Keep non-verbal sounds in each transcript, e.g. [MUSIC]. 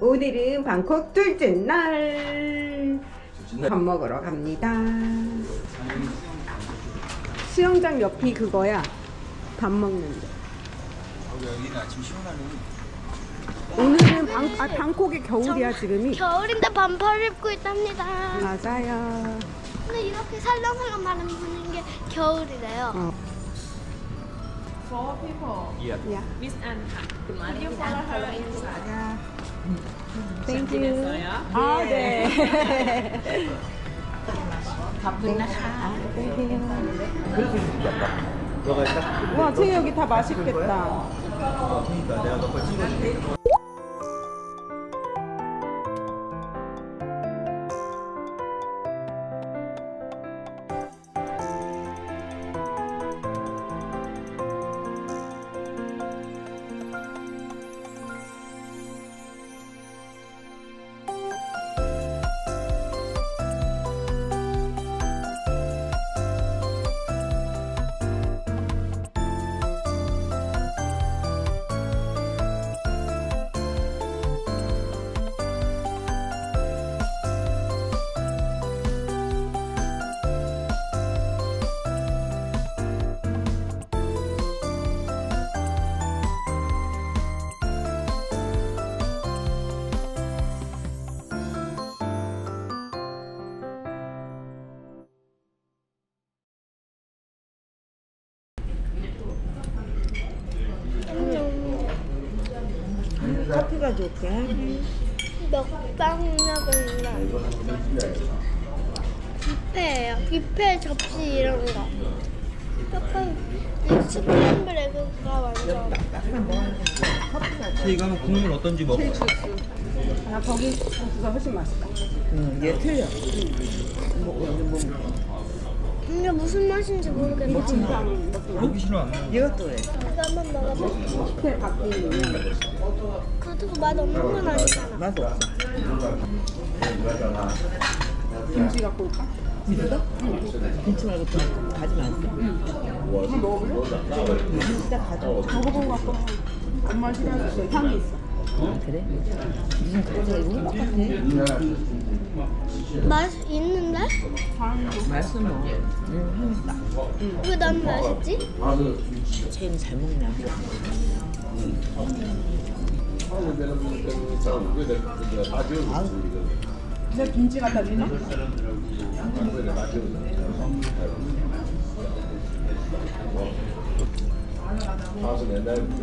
오늘은 방콕 둘째 날. 밥 먹으러 갑니다. 수영장 옆이 그거야. 밥 먹는 데. 여기는 아침 시원하네. 오늘은 방, 아, 방콕의 겨울이야 지금이. 겨울인데 반팔 입고 있답니다. 맞아요. 근데 이렇게 살랑살랑 바람 부는 게 겨울이래요. 어. four people. Yeah. Yeah. Miss Anne. 아, can you follow her inside? Yeah. Thank you. 아, 예. 네. [LAUGHS] 아, 네. 바쁜 나 Thank you. 그래서 있겠다. 들어가 있다. 와, 쟤 여기 다 맛있겠다. 아, 그러니까 내가 너걸 찍어줄게. 좋게. 먹방약은 뷔페예요. 뷔페 접시 이런 거. 약간 이 스크램블 에그가 완전 이거 하면 국물 어떤지 먹어. 아, 거기 그가 훨씬 맛있다. 얘 틀려. 이게 무슨 맛인지 모르겠네. 먹기 싫어 안 먹어. 이것도 해. 이거 한번 먹어봐. 호텔 바뀌는 그것도 맛 없는 건 아니잖아. 맛 없어. 김치 갖고 올까? 김치 말고 또 가지 마세요. 한번 먹어볼래? 진짜 가져. 먹어보고 갖고 와. 엄마 싫어하겠어. 향이 있어. 아, 그래? 무슨 가지가 이거 호박 같아. 맛 있는데? 맛있어 뭐. 응, 향있다. 왜난 맛있지? 쟤는 잘 먹냐? 내 김치 갖다 주나?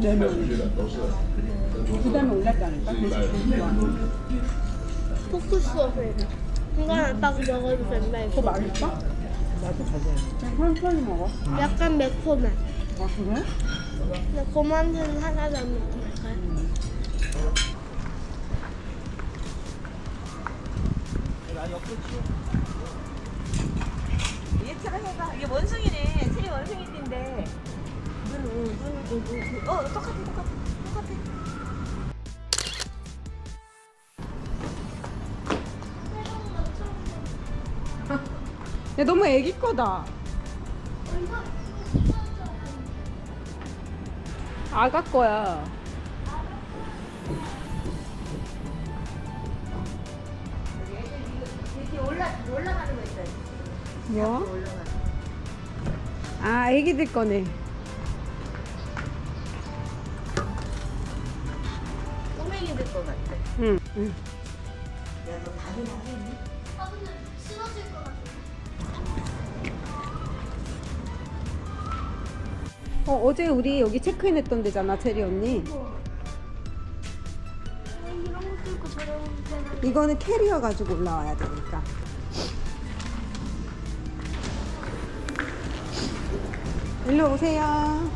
네 명. 그 다음에 올랐다니까? 포크스 이거는 딱 먹어도 된다 그거 이거 맛있어? 나도 가져야 그냥 천천히 먹어. 약간 매콤해 아, 그래? 근데 고만테는 하나도 안 매콤해 얘처럼 해봐. 이게 원숭이네. 체리 원숭이인데. 눈, 눈, 눈, 눈, 눈. 어, 똑같아, 똑같아, 똑같아. 야, 너무 애기 거다. 아가 거야. 올라, 올라가는 거 있어요. 뭐? 아, 애기들 거네. 꼬맹이들 것 같아. 응, 응. 아 근데 쓰러질 것 같아 어, 어제 우리 여기 체크인 했던 데잖아, 체리 언니. 이런 것도 있고 저런 것도 있고 이거는 캐리어 가지고 올라와야 되 일로 오세요.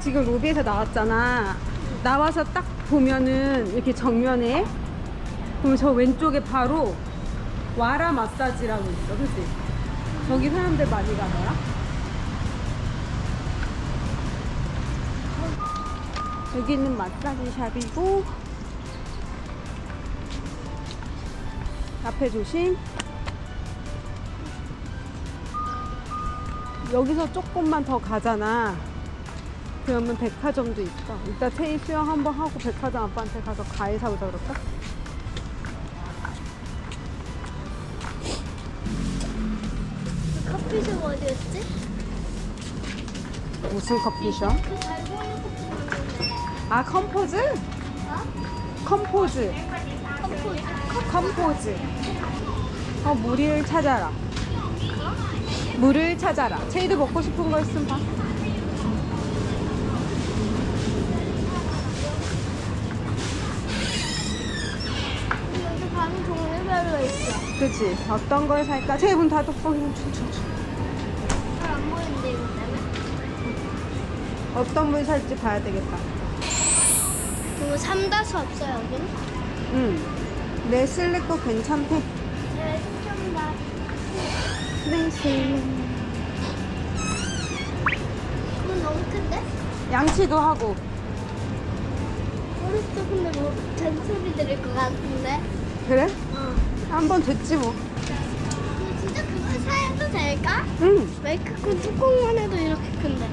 지금 로비에서 나왔잖아. 나와서 딱 보면은 이렇게 정면에 그럼 저 왼쪽에 바로 와라 마사지라고 있어, 그치? 저기 사람들 많이 가더라. 여기는 마사지 샵이고 앞에 조심. 여기서 조금만 더 가잖아. 그러면 백화점도 있다. 이따 테이 수영 한번 하고 백화점 아빠한테 가서 과일 사오자 그럴까? 그 커피숍 어디였지? 무슨 커피숍? 그 아 컴포즈? 컴포즈. 컴포즈. 컴포즈. 어 물을 찾아라. 물을 찾아라. 체이도 먹고 싶은 거 있으면 봐. 여기 가면 종류별로 있어. 그치? 어떤 걸 살까? 체이 문. 이거 춤춤춤. 잘안 보이는데 이거 때문에. 어떤 물 살지 봐야 되겠다. 그리고 삼다수 없어 여기는? 응. 내 쓸래 거 괜찮대. 쓸래. 그건 너무 큰데? 양치도 하고. 어렸을 때 근데 뭐 잔소리 들을 것 같은데? 그래? 어. 한번 듣지 뭐. 근데 진짜 그걸 사야 도 될까? 응. 마이크콘 뚜껑만 해도 이렇게 큰데.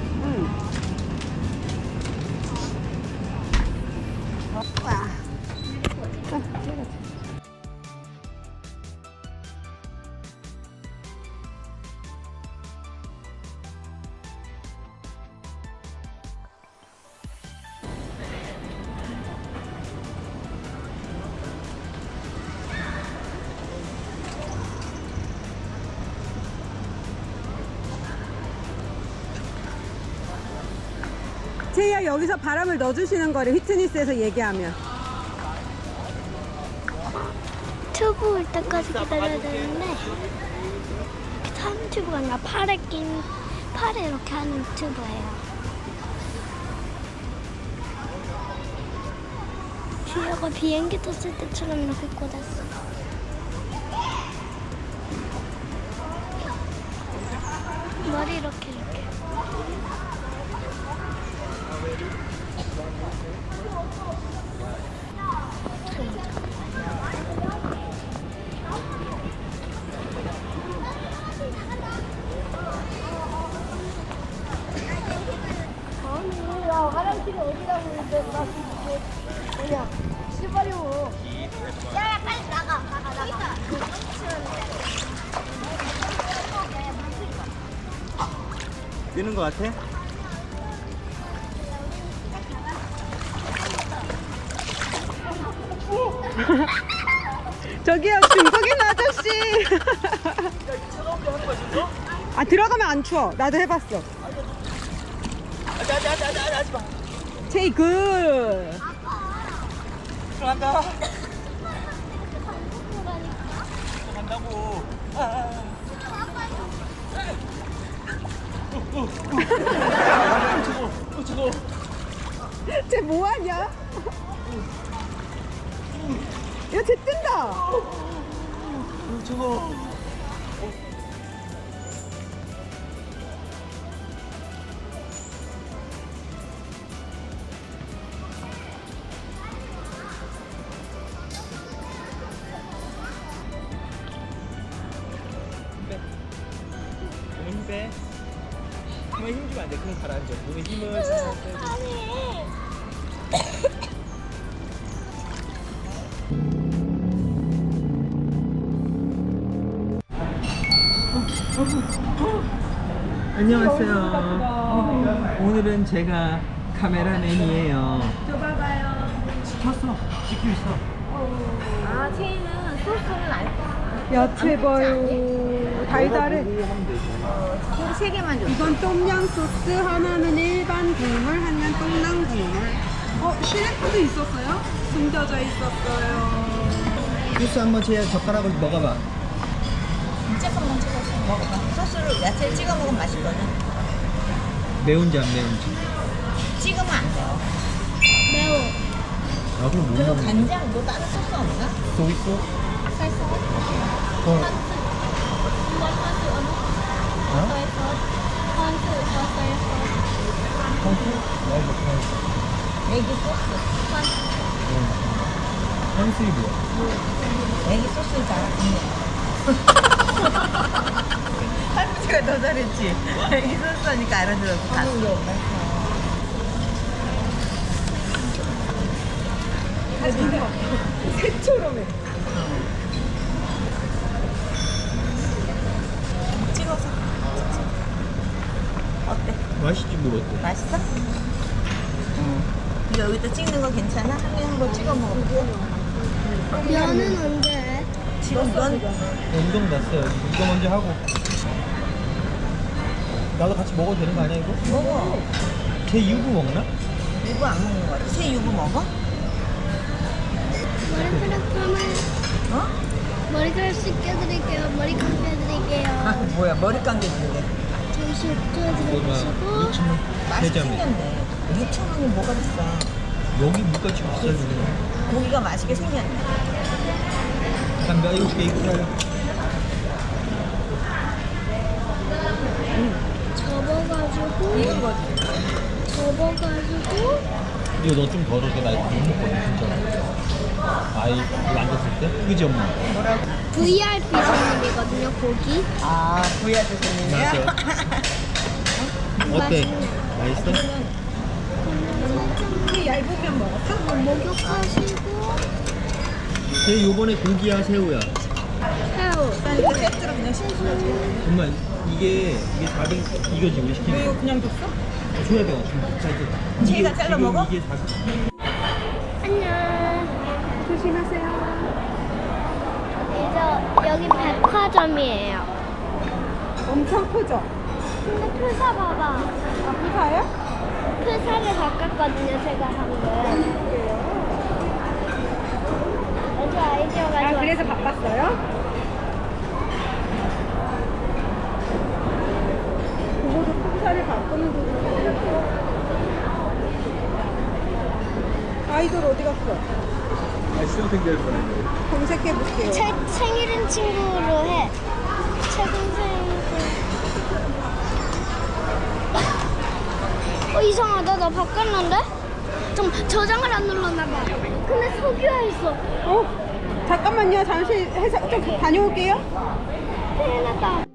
제이야 여기서 바람을 넣어주시는 거를 휘트니스에서 얘기하면. 튜브 올 때까지 기다려야 되는데 이렇게 타는 튜브가 아니라 팔에 낀 팔에 이렇게 하는 튜브예요. 뒤에가 비행기 탔을 때처럼 이렇게 꽂았어. 머리 이렇게 [LAUGHS] 지금 뭐냐, 씨발이고. 야, 야, 빨리 나가, 나가, 나가. 뛰는 거 같아? 저기요 중국인 아저씨. 아 들어가면 안 추워. 나도 해봤어. 굿. 들어간다. 간다고. 쟤 뭐하냐? 야, 쟤 뜬다. 저거. 몸에 힘 주면 안 돼. 그럼 가라앉아. 몸에 힘을 빼고. 아니. 안녕하세요. 오늘은 제가 카메라맨이에요. 저 봐봐요. 켰어. 찍고 있어. 아, 체이는 소스는 알 야채 봐요. 달달해. 하면 되지. 세 개만 줘. 이건 똠양 소스, 하나는 일반 국물, 하나는 똥랑 국물. 어, 시래프도 있었어요? 숨겨져 있었어요. 소스 한번 제 젓가락으로 먹어봐. 조금만 찍어서 먹어봐. 소스를 야채 찍어 먹으면 맛있거든. 매운지 안 매운지. 찍으면 안 돼요. 매워. 아 그럼 못 그리고 먹는 간장 뭐 다른 소스 없나? 속 있어? 어. 어? 소이 소스, 콘수, 소이 소스. 콘수? 나 이거 콘수. 애기 소스. 콘수. 응. 콘수이 뭐야? 애기 소스인 줄 알았네. 할머니가 더 잘했지. 애기 소스 하니까 알아들었어. 갔어. 새처럼 해. 맛있지 물 어때? 맛있어? 어. 응. 이거 여기다 찍는 거 괜찮아? 한개 한번 찍어 먹어볼게. 면은 언제? 지금 면 운동 났어요. 이거 언제 하고. 나도 같이 먹어도 되는 거 아니야 이거? 먹어. 제 유부 먹나? 유부 안 먹는 거 같아. 새 유부 먹어? 머리카락 감을 어? 머리카락 씻겨드릴게요. 머리 감겨드릴게요. 아, 뭐야 머리 감겨드릴게. 150 들어주시고 2,000원 생겼네. 6,000원이 뭐가 비싸 여기 물값이 비싸지네 고기가 맛있게 생겼네. 담배 이거 베이크라 음, 접어가지고 이건 거지? 접어가지고 이거 너 좀 덜어서 나못 먹거든 진짜 아이 이거 앉았을 때? 그지 엄마? VIP 손님이거든요. 고기. 아, 구이야 드시는데요? 어때? 맛있네. 맛있어? 얇으면 먹었어? 목욕하시고 쟤 요번에 고기야 새우야? 새우. 이거 세트로 그냥 시켜줘. 엄마 이게 이게 400 이거지 우리 시킨 거. 그냥 줬어? 줘야 돼 지금 사이즈. 제이가 이게 잘라 지금 먹어? 이게 400. 안녕. 조심하세요. 이제 여기 백화점이에요. 엄청 크죠? 근데 표사 봐봐. 아, 부사요? 표사를 바꿨거든요. 제가 방금. 아주 아이디어가 아, 좋아. 그래서 바꿨어요? 그거도 풍사를 바꾸는 부분이 아이돌 어디 갔어? 시험 생길 뻔했네. 검색해 볼게요. 제 생일은 친구로 해. 최근 생일. 어 이상하다. 나 바꿨는데? 좀 저장을 안 눌렀나 봐. 근데 석유화 있어. 어? 잠깐만요. 잠시 회사 좀 다녀올게요. 큰일 났다.